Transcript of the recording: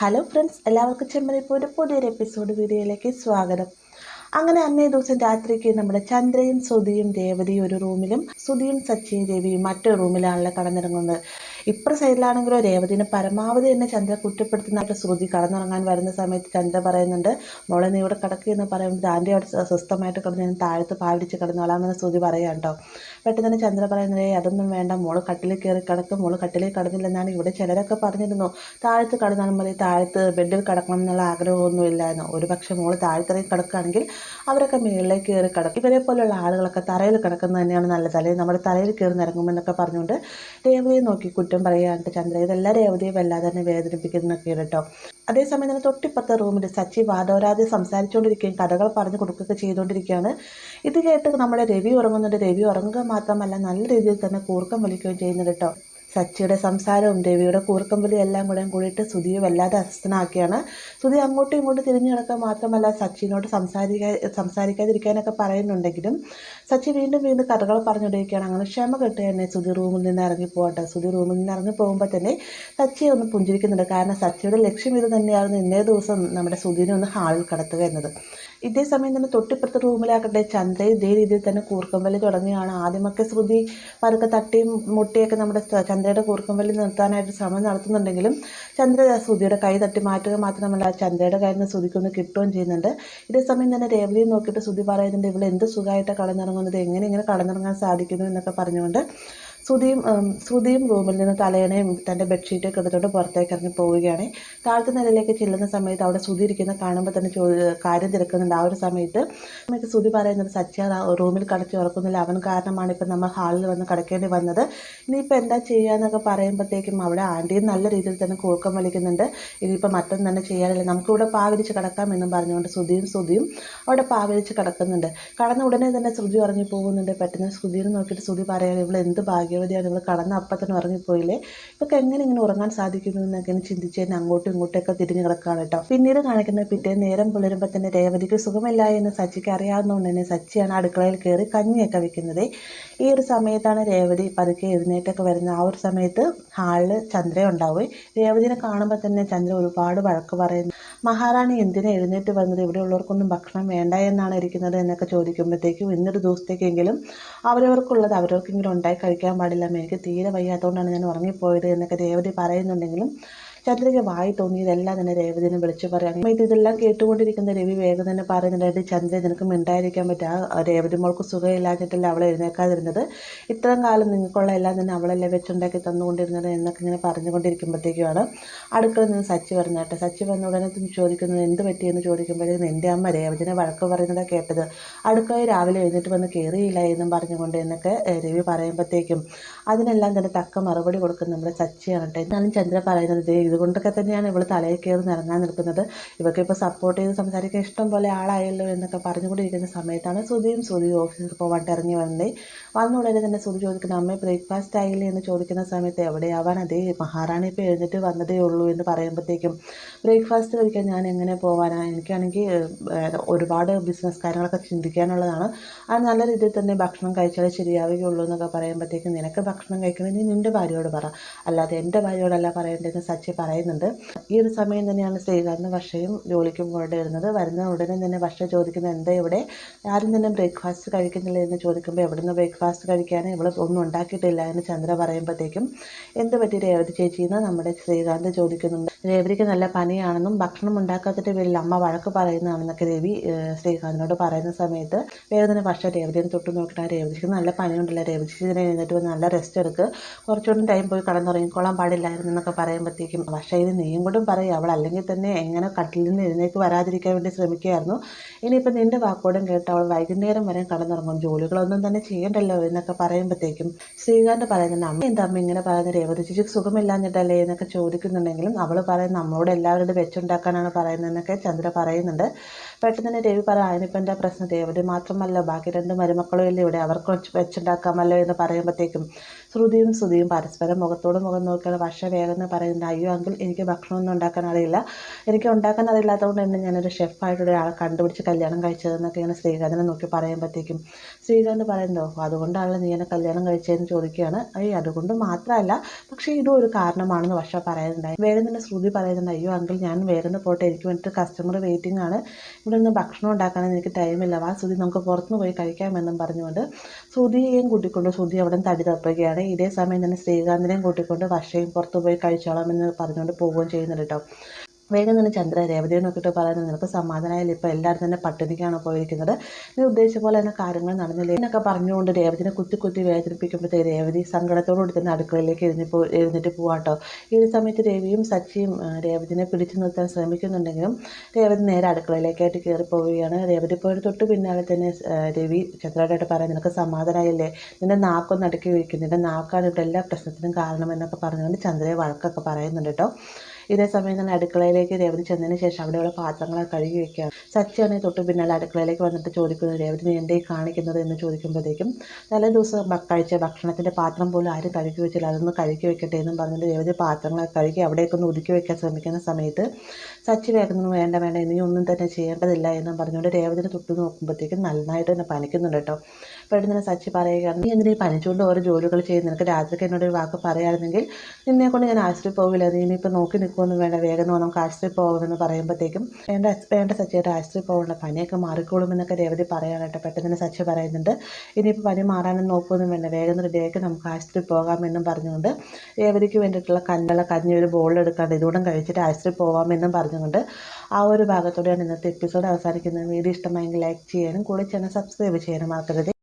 Hello friends എല്ലാവർക്കും ചെമ്മരിപ്പൂന്റെ പുതിയൊരു episode വീഡിയോയിലേക്ക് സ്വാഗതം. അങ്ങനെ അന്നേ ദിവസം രാത്രിക്ക് നമ്മുടെ ചന്ദ്രയും സുധിയും രേവതിയും ഒരു റൂമിലും സുധിയും സച്ചിയും രവിയും മറ്റൊരു റൂമിലാണല്ലോ കടന്നിറങ്ങുന്നത്. ഇപ്പുറ സൈഡിലാണെങ്കിലോ രേവതിനെ പരമാവധി തന്നെ ചന്ദ്ര കുറ്റപ്പെടുത്തുന്നതായിട്ട് ശ്രുതി കടന്നിറങ്ങാൻ വരുന്ന സമയത്ത് ചന്ദ്ര പറയുന്നുണ്ട് മോളെ നീ ഇവിടെ കിടക്കുക എന്ന് പറയുമ്പോൾ ആന്റി അവിടെ സ്വസ്ഥമായിട്ട് കിടന്ന് ഞാൻ താഴത്ത് പാവിടിച്ച് കിടന്നോളാമെന്ന് ശ്രുതി പറയാം കേട്ടോ. പെട്ടെന്ന് തന്നെ ചന്ദ്ര പറയുന്നത് അതൊന്നും വേണ്ട മോൾ കട്ടിലിൽ കയറി കിടക്കും മോൾ കട്ടിലിൽ കിടന്നില്ലെന്നാണ് ഇവിടെ ചിലരൊക്കെ പറഞ്ഞിരുന്നു. താഴത്ത് കടന്നാലും മതി താഴത്ത് ബെഡിൽ കിടക്കണം എന്നുള്ള ആഗ്രഹമൊന്നും ഇല്ലായിരുന്നു ഒരു പക്ഷേ മോൾ താഴത്തിറങ്ങി കിടക്കുകയാണെങ്കിൽ അവരൊക്കെ മുകളിലേക്ക് കയറി കിടക്കും. ഇവരെ പോലുള്ള ആളുകളൊക്കെ തറയിൽ കിടക്കുന്നത് തന്നെയാണ് നല്ലത്. അല്ലെങ്കിൽ നമ്മുടെ തലയിൽ കയറി നിറങ്ങുമെന്നൊക്കെ പറഞ്ഞുകൊണ്ട് രേവതിയെ നോക്കി കുറ്റം പറയാണ്ട് ചന്ദ്ര ഇതെല്ലാം രേവതിയെ വല്ലാതെ തന്നെ വേദനിപ്പിക്കുന്ന കേട്ടോ. അതേസമയം തന്നെ തൊട്ടിപ്പുറത്തെ റൂമിൽ സച്ചി വാദോരാതെ സംസാരിച്ചുകൊണ്ടിരിക്കുകയും കഥകൾ പറഞ്ഞു കൊടുക്കുകയൊക്കെ ചെയ്തുകൊണ്ടിരിക്കുകയാണ്. ഇത് കേട്ട് നമ്മുടെ രവി ഉറങ്ങുന്നുണ്ട്. രവി ഉറങ്ങുക മാത്രമല്ല നല്ല രീതിയിൽ തന്നെ കൂർക്കം വലിക്കുകയും ചെയ്യുന്നുണ്ട് കേട്ടോ. സച്ചിയുടെ സംസാരവും രവിയുടെ കൂർക്കം വലിയും എല്ലാം കൂടെ കൂടിയിട്ട് സുധിയെ വല്ലാതെ അസ്വസ്ഥനാക്കിയാണ്. സുധി അങ്ങോട്ടും ഇങ്ങോട്ടും തിരിഞ്ഞു കിടക്കാൻ മാത്രമല്ല സച്ചിനോട് സംസാരിക്കാ സംസാരിക്കാതിരിക്കാനൊക്കെ പറയുന്നുണ്ടെങ്കിലും സച്ചി വീണ്ടും വീണ്ടും കഥകൾ പറഞ്ഞുകൊണ്ടിരിക്കുകയാണ്. അങ്ങനെ ക്ഷമ കെട്ട് തന്നെ സുധി റൂമിൽ നിന്ന് ഇറങ്ങി പോകട്ടെ. സുധി റൂമിൽ നിന്ന് ഇറങ്ങി പോകുമ്പോൾ തന്നെ സച്ചിയെ ഒന്ന് പുഞ്ചിരിക്കുന്നുണ്ട്. കാരണം സച്ചിയുടെ ലക്ഷ്യം ഇത് തന്നെയായിരുന്നു ഇന്നേ ദിവസം നമ്മുടെ സുധീനെ ഒന്ന് ഹാളിൽ കടത്തുക എന്നത്. ഇതേ സമയം തന്നെ തൊട്ടിപ്പുറത്തെ റൂമിലാക്കട്ടെ ചന്ദ്ര ഇതേ രീതിയിൽ തന്നെ കൂർക്കമ്പലി തുടങ്ങിയാണ് ആദ്യമൊക്കെ ശ്രുതി പതുക്കെ തട്ടിയും മുട്ടിയൊക്കെ നമ്മുടെ ചന്ദ്രയുടെ കൂർക്കമ്പലി നിർത്താനായിട്ട് ശ്രമം നടത്തുന്നുണ്ടെങ്കിലും ചന്ദ്ര ശ്രുതിയുടെ കൈ തട്ടി മാറ്റുക മാത്രമല്ല ചന്ദ്രയുടെ കയ്യിൽ നിന്ന് ശ്രുതിക്കൊന്ന് കിട്ടുകയും ചെയ്യുന്നുണ്ട്. ഇതേ സമയം തന്നെ രേവതി നോക്കിയിട്ട് ശ്രുതി പറയുന്നുണ്ട് ഇവിടെ എന്ത് സുഖമായിട്ടാണ് കടന്നിറങ്ങുന്നത്? എങ്ങനെ ഇങ്ങനെ കടന്നിറങ്ങാൻ സാധിക്കുന്നു? എന്നൊക്കെ പറഞ്ഞുകൊണ്ട് ശ്രുതിയും ശ്രുതിയും റൂമിൽ നിന്ന് തലയണയും തന്റെ ബെഡ്ഷീറ്റൊക്കെ എടുത്തുകൊണ്ട് പുറത്തേക്ക് ഇറങ്ങി പോവുകയാണ്. താഴത്തെ നിലയിലേക്ക് ചെല്ലുന്ന സമയത്ത് അവിടെ ശ്രുതി ഇരിക്കുന്ന കാണുമ്പോൾ തന്നെ കാര്യം തിരക്കുന്നുണ്ട്. ആ ഒരു സമയത്ത് നമുക്ക് ശ്രുതി പറയുന്നത് സത്യ റൂമിൽ കടച്ച് ഉറക്കുന്നില്ല. അവൻ കാരണമാണ് ഇപ്പം നമ്മൾ ഹാളിൽ വന്ന് കിടക്കേണ്ടി വന്നത്. ഇനിയിപ്പോൾ എന്താ ചെയ്യാന്നൊക്കെ പറയുമ്പോഴത്തേക്കും അവിടെ ആന്റിയും നല്ല രീതിയിൽ തന്നെ കൂക്കം വലിക്കുന്നുണ്ട്. ഇനിയിപ്പോൾ മറ്റൊന്നും തന്നെ ചെയ്യാനില്ല. നമുക്കിവിടെ പാവിരിച്ച് കിടക്കാം എന്നും പറഞ്ഞുകൊണ്ട് ശ്രുതിയും ശ്രുതിയും അവിടെ പാവിരിച്ച് കിടക്കുന്നുണ്ട്. കടന്ന ഉടനെ തന്നെ ശ്രുതി ഉറങ്ങി പോകുന്നുണ്ട് പെട്ടെന്ന് ശ്രുതിയിൽ നോക്കിയിട്ട് ശ്രുതി പറയാൻ ഇവിടെ എന്ത് ഭാഗ്യവതിയാണ് നമ്മൾ കടന്ന അപ്പം തന്നെ ഉറങ്ങിപ്പോയില്ലേ ഇവൾക്ക് എങ്ങനെ ഇങ്ങനെ ഉറങ്ങാൻ സാധിക്കുന്നു എന്നൊക്കെ ചിന്തിച്ച് തന്നെ അങ്ങോട്ടും ഇങ്ങോട്ടൊക്കെ തിരിഞ്ഞ് കിടക്കുകയാണ് കേട്ടോ. പിന്നീട് കാണിക്കുന്ന പിറ്റേ നേരം പുലരുമ്പോൾ തന്നെ രേവതിക്ക് സുഖമില്ല എന്ന് സച്ചിക്ക് അറിയാവുന്നതുകൊണ്ട് തന്നെ സച്ചിയാണ് അടുക്കളയിൽ കയറി കഞ്ഞിയൊക്കെ വെക്കുന്നത്. ഈ ഒരു സമയത്താണ് രേവതി പതുക്കെ എഴുന്നേറ്റൊക്കെ വരുന്നത്. ആ ഒരു സമയത്ത് ഹാളിൽ ചന്ദ്ര ഉണ്ടാവും രേവതിനെ കാണുമ്പോൾ തന്നെ ചന്ദ്ര ഒരുപാട് വഴക്ക് പറയുന്നു. മഹാറാണി എന്തിനാ എഴുന്നേറ്റ് വന്നത്? ഇവിടെ ഉള്ളവർക്കൊന്നും ഭക്ഷണം വേണ്ട എന്നാണ് ഇരിക്കുന്നത് എന്നൊക്കെ ചോദിക്കുമ്പോഴത്തേക്കും ഇന്നൊരു ദിവസത്തേക്കെങ്കിലും അവരവർക്കുള്ളത് അവരവർക്കെങ്കിലും ഉണ്ടായി കഴിക്കാൻ പാടില്ല. എനിക്ക് തീരെ വയ്യാത്തതുകൊണ്ടാണ് ഞാൻ ഉറങ്ങിപ്പോയത് എന്നൊക്കെ രേവതി പറയുന്നുണ്ടെങ്കിലും ചന്ദ്രയ്ക്ക് വായി തോന്നിയതെല്ലാം തന്നെ രേവതിനെ വിളിച്ചു പറയാം. ഇത് ഇതെല്ലാം കേട്ടുകൊണ്ടിരിക്കുന്ന രവി വേഗം തന്നെ പറയുന്നുണ്ടായിട്ട് ചന്ദ്ര നിനക്ക് മിണ്ടായിരിക്കാൻ പറ്റുക രേവതി മോൾക്ക് സുഖമില്ലാഞ്ഞിട്ടല്ല അവളെ എഴുന്നേക്കാതിരുന്നത്. ഇത്രയും കാലം നിങ്ങൾക്കുള്ള എല്ലാം തന്നെ അവളല്ലേ വെച്ചുണ്ടാക്കി തന്നുകൊണ്ടിരുന്നത് എന്നൊക്കെ ഇങ്ങനെ പറഞ്ഞുകൊണ്ടിരിക്കുമ്പോഴത്തേക്കുമാണ് അടുക്കളയിൽ നിന്ന് സച്ചി പറഞ്ഞാട്ടെ സച്ചി വന്ന ഉടനെ ചോദിക്കുന്നത് എന്ത് പറ്റിയെന്ന് ചോദിക്കുമ്പോഴേക്കും എന്റെ അമ്മ രേവതിനെ വഴക്ക് പറയുന്നത് കേട്ടത്. അടുക്കളയിൽ രാവിലെ എഴുന്നേറ്റ് വന്ന് കയറിയില്ല എന്നും പറഞ്ഞുകൊണ്ട് എന്നൊക്കെ രവി പറയുമ്പോഴത്തേക്കും അതിനെല്ലാം തന്നെ തക്ക മറുപടി കൊടുക്കുന്ന നമ്മുടെ സച്ചിയാണ് കേട്ടോ. എന്നാലും ചന്ദ്ര പറയുന്നത് "ദേ, ഇതുകൊണ്ടൊക്കെ തന്നെയാണ് ഇവൾ തലയിൽ കയറി നിറങ്ങാൻ നിൽക്കുന്നത്. ഇവർക്ക് ഇപ്പോൾ സപ്പോർട്ട് ചെയ്ത് സംസാരിക്കാൻ ഇഷ്ടം പോലെ ആളായല്ലോ എന്നൊക്കെ പറഞ്ഞുകൊണ്ടിരിക്കുന്ന സമയത്താണ് സുധിയും സുധി ഓഫീസിൽ പോകാണ്ട് ഇറങ്ങി വന്നത് വന്ന ഉടനെ തന്നെ സുധി ചോദിക്കുന്ന അമ്മ ബ്രേക്ക്ഫാസ്റ്റ് ആയില്ലേ? എന്ന് ചോദിക്കുന്ന സമയത്ത് എവിടെയാവാൻ അതേ മഹാറാണി ഇപ്പോൾ എഴുന്നേറ്റ് വന്നതേ ഉള്ളൂ എന്ന് പറയുമ്പോഴത്തേക്കും ബ്രേക്ക്ഫാസ്റ്റ് കഴിക്കാൻ ഞാൻ എങ്ങനെ പോകാനാണ് എനിക്കാണെങ്കിൽ ഒരുപാട് ബിസിനസ് കാര്യങ്ങളൊക്കെ ചിന്തിക്കാനുള്ളതാണ്. അത് നല്ല രീതിയിൽ തന്നെ ഭക്ഷണം കഴിച്ചാലേ ശരിയാവുകയുള്ളൂ എന്നൊക്കെ പറയുമ്പോഴത്തേക്കും നിനക്ക് ഭക്ഷണം കഴിക്കണമെങ്കിൽ നിന്റെ ഭാര്യയോട് പറ. അല്ലാതെ എന്റെ ഭാര്യയോടല്ല പറയേണ്ടതെന്ന് സച്ചി പറയുന്നുണ്ട്. ഈ ഒരു സമയം തന്നെയാണ് ശ്രീകാന്ത് വർഷയും ജോലിക്ക് പോകേണ്ടി വരുന്നത്. വരുന്ന ഉടനെ തന്നെ വർഷ ചോദിക്കുന്നത് എന്താ ഇവിടെ? ആരും തന്നെ ബ്രേക്ക്ഫാസ്റ്റ് കഴിക്കുന്നില്ല എന്ന് ചോദിക്കുമ്പോൾ എവിടെ നിന്ന് ബ്രേക്ക്ഫാസ്റ്റ് കഴിക്കാനും? ഇവിടെ ഒന്നും ഉണ്ടാക്കിയിട്ടില്ല എന്ന് ചന്ദ്ര പറയുമ്പോഴത്തേക്കും എന്ത് പറ്റി രേവതി ചേച്ചി? എന്ന് നമ്മുടെ ശ്രീകാന്ത് ചോദിക്കുന്നുണ്ട്. രേവതിക്ക് നല്ല പനിയാണെന്നും ഭക്ഷണം ഉണ്ടാക്കാത്തിട്ട് പേരിൽ അമ്മ വഴക്ക് പറയുന്നതാണെന്നൊക്കെ രവി ശ്രീകാന്തിനോട് പറയുന്ന സമയത്ത് വേദന പക്ഷേ രേവതിനെ തൊട്ട് നോക്കിയിട്ട് ആ രേവതിക്ക് നല്ല പനിയുണ്ടല്ലോ. രേവതി ചേച്ചി ഇതിനെ എഴുന്നേറ്റ് വന്ന് നല്ല റെസ്റ്റ് എടുക്ക്. കുറച്ചുകൂടി ടൈം പോയി കടന്നുറങ്ങിക്കോളാൻ പാടില്ലായിരുന്നു എന്നൊക്കെ പറയുമ്പോഴത്തേക്കും പക്ഷേ ഇത് നീയും കൂടും പറയും. അവൾ അല്ലെങ്കിൽ തന്നെ എങ്ങനെ കട്ടിൽ നിന്ന് എഴുന്നേക്ക് വരാതിരിക്കാൻ വേണ്ടി ശ്രമിക്കുകയായിരുന്നു. ഇനിയിപ്പോൾ നിന്റെ വാക്കോടും കേട്ട് അവൾ വൈകുന്നേരം വരെ കടന്നുറങ്ങും. ജോലികളൊന്നും തന്നെ ചെയ്യണ്ടല്ലോ എന്നൊക്കെ പറയുമ്പോഴത്തേക്കും ശ്രീകാന്ത് പറയുന്നുണ്ട് അമ്മ എന്താ അമ്മ ഇങ്ങനെ പറയുന്നത് രേവതി ചേച്ചിക്ക് സുഖമില്ലാഞ്ഞിട്ടല്ലേ? എന്നൊക്കെ ചോദിക്കുന്നുണ്ടെങ്കിലും അവൾ പറയുന്നത് നമ്മളോട് എല്ലാവരോടും വെച്ചുണ്ടാക്കാനാണ് പറയുന്നതെന്നൊക്കെ ചന്ദ്ര പറയുന്നുണ്ട്. പെട്ടെന്ന് തന്നെ രവി പറ അതിനിപ്പോൾ എന്താ പ്രശ്നം ദേവന് മാത്രമല്ല ബാക്കി രണ്ട് മരുമക്കളും ഇല്ലേ ഇവിടെ അവർക്ക് വെച്ചുണ്ടാക്കാമല്ലോ എന്ന് പറയുമ്പോഴത്തേക്കും ശ്രുതിയും ശ്രുതിയും പരസ്പരം മുഖത്തോട് മുഖം നോക്കിയാണ് വർഷ വേഗം പറയുന്നത്. അയ്യോ അങ്കിൾ എനിക്ക് ഭക്ഷണമൊന്നും ഉണ്ടാക്കാൻ അറിയില്ല. എനിക്ക് ഉണ്ടാക്കാൻ അറിയില്ലാത്തതുകൊണ്ട് തന്നെ ഞാനൊരു ഷെഫായിട്ട് ഒരാളെ കണ്ടുപിടിച്ച് കല്യാണം കഴിച്ചതെന്നൊക്കെ ഇങ്ങനെ ശ്രീകാന്തിനെ നോക്കി പറയുമ്പോഴത്തേക്കും ശ്രീകാന്ത് പറയുന്നത് ഓഹോ അതുകൊണ്ടാണല്ലോ നീ എന്നെ കല്യാണം കഴിച്ചതെന്ന് ചോദിക്കുകയാണ്. അയ്യോ അതുകൊണ്ട് മാത്രമല്ല പക്ഷേ ഇതും ഒരു കാരണമാണെന്ന് വർഷ പറയുന്നുണ്ടായി. വേഗം തന്നെ ശ്രുതി പറയുന്നുണ്ട് അയ്യോ അങ്കിൾ ഞാൻ വേഗം പോട്ടെ എനിക്ക് വേണ്ടിയിട്ട് കസ്റ്റമർ വെയിറ്റിംഗ് ആണ്. ഇവിടെ നിന്ന് ഭക്ഷണം ഉണ്ടാക്കാനൊന്നും എനിക്ക് ടൈമില്ല വാ ശ്രുതി നമുക്ക് പുറത്തുനിന്ന് പോയി കഴിക്കാമെന്നും പറഞ്ഞുകൊണ്ട് ശ്രുതിയെയും കൂട്ടിക്കൊണ്ട് ശ്രുതി അവിടെ തടി തപ്പുകയാണ്. ഇതേ സമയം തന്നെ ശ്രീകാന്തിനെയും കൂട്ടിക്കൊണ്ട് വർഷയും പുറത്തുപോയി കഴിച്ചോളാം എന്ന് പറഞ്ഞുകൊണ്ട് പോവുകയും ചെയ്യുന്നുണ്ട് കേട്ടോ വേഗം തന്നെ ചന്ദ്ര രേവതിയെ നോക്കിയിട്ട് പറയുന്നത് നിനക്ക് സമാധാനമായാലും ഇപ്പോൾ എല്ലാവരും തന്നെ പട്ടിണിക്കാണ് പോയിരിക്കുന്നത്? നീ ഉദ്ദേശിച്ച പോലെ തന്നെ കാര്യങ്ങൾ നടന്നില്ല? എന്നൊക്കെ പറഞ്ഞുകൊണ്ട് രേവതിനെ കുത്തി കുത്തി വേദനിപ്പിക്കുമ്പോഴത്തേ രേവതി സങ്കടത്തോടുകൂടി തന്നെ അടുക്കളയിലേക്ക് എഴുതി പോ എഴുന്നേറ്റ് പോവാട്ടോ ഈ ഒരു സമയത്ത് രവിയും സച്ചിയും രേവതിനെ പിടിച്ചു നിർത്താൻ ശ്രമിക്കുന്നുണ്ടെങ്കിലും രേവതി നേരെ അടുക്കളയിലേക്കായിട്ട് കയറി പോവുകയാണ്. രേവതി പോയിട്ട് തൊട്ട് പിന്നാലെ തന്നെ രവി ചന്ദ്രയോടായിട്ട് പറയാൻ നിനക്ക് സമാധാനമായില്ലേ നിന്റെ നാക്കൊന്ന് അടുക്കി വയ്ക്കും നിന്റെ നാക്കാണ് ഇവിടെ എല്ലാ പ്രശ്നത്തിനും കാരണമെന്നൊക്കെ പറഞ്ഞുകൊണ്ട് ചന്ദ്രയെ വഴക്കൊക്കെ പറയുന്നുണ്ട് കേട്ടോ ഇതേ സമയം തന്നെ അടുക്കളയിലേക്ക് രേവതി ചെന്നതിന് ശേഷം അവിടെയുള്ള പാത്രങ്ങളെ കഴുകി വെക്കുകയാണ് സച്ചിയാണെങ്കിൽ തൊട്ട് പിന്നാലെ അടുക്കളയിലേക്ക് വന്നിട്ട് ചോദിക്കുന്നു രേവതി നീ എന്തേ കാണിക്കുന്നത്? എന്ന് ചോദിക്കുമ്പോഴത്തേക്കും തലേ ദിവസം കഴിച്ച ഭക്ഷണത്തിന്റെ പാത്രം പോലും ആരും കഴുകി വെച്ചില്ല. അതൊന്ന് കഴുകി വെക്കട്ടെ എന്നും പറഞ്ഞിട്ട് രേവതി പാത്രങ്ങളെ കഴുകി അവിടേക്കൊന്ന് ഒതുക്കി വെക്കാൻ ശ്രമിക്കുന്ന സമയത്ത് സച്ചി വേഗം വേണ്ട വേണ്ട ഇനി ഒന്നും തന്നെ ചെയ്യേണ്ടതില്ല എന്നും പറഞ്ഞുകൊണ്ട് രേവതിനെ തൊട്ട് നോക്കുമ്പോഴത്തേക്കും നന്നായിട്ട് തന്നെ പനിക്കുന്നുണ്ട് കേട്ടോ. പെട്ടെന്ന് തന്നെ സച്ചി പറയുകയാണ് നീ എന്തിനീ പനിച്ചുകൊണ്ട് ഓരോ ജോലികൾ ചെയ്യുന്ന നിനക്ക് രാത്രിക്ക് എന്നോട് ഒരു വാക്ക് പറയുകയായിരുന്നെങ്കിൽ നിന്നെ കൊണ്ട് ഞാൻ ആശുപത്രി പോവില്ല. നീ ഇനിയിപ്പോൾ നോക്കി നിൽക്കുമൊന്നും വേണ്ട വേഗം നമുക്ക് ആശുപത്രി പോകണമെന്ന് പറയുമ്പോഴത്തേക്കും വേണ്ട വേണ്ട സച്ചിയായിട്ട് ആശുപത്രി പോകേണ്ട പനിയൊക്കെ മാറിക്കോളും എന്നൊക്കെ രേവതി പറയാനായിട്ട് പെട്ടെന്ന് തന്നെ സച്ചി പറയുന്നുണ്ട് ഇനിയിപ്പോൾ പനി മാറാനും നോക്കുമെന്നും വേണ്ട വേഗം റെഡിയാക്കി നമുക്ക് ആശുപത്രി പോകാമെന്നും പറഞ്ഞുകൊണ്ട് രേവതിക്ക് വേണ്ടിയിട്ടുള്ള കഞ്ഞുള്ള കഞ്ഞി ഒരു ബോളെടുക്കാണ്ട് ഇതുകൂടെ കഴിച്ചിട്ട് ആശുപത്രി പോകാമെന്നും പറഞ്ഞുകൊണ്ട് ആ ഒരു ഭാഗത്തോടെയാണ് ഇന്നത്തെ എപ്പിസോഡ് അവസാനിക്കുന്നത്. വീഡിയോ ഇഷ്ടമായെങ്കിൽ ലൈക്ക് ചെയ്യാനും കൂടെ ചാനൽ സബ്സ്ക്രൈബ് ചെയ്യാനും മറക്കരുത്.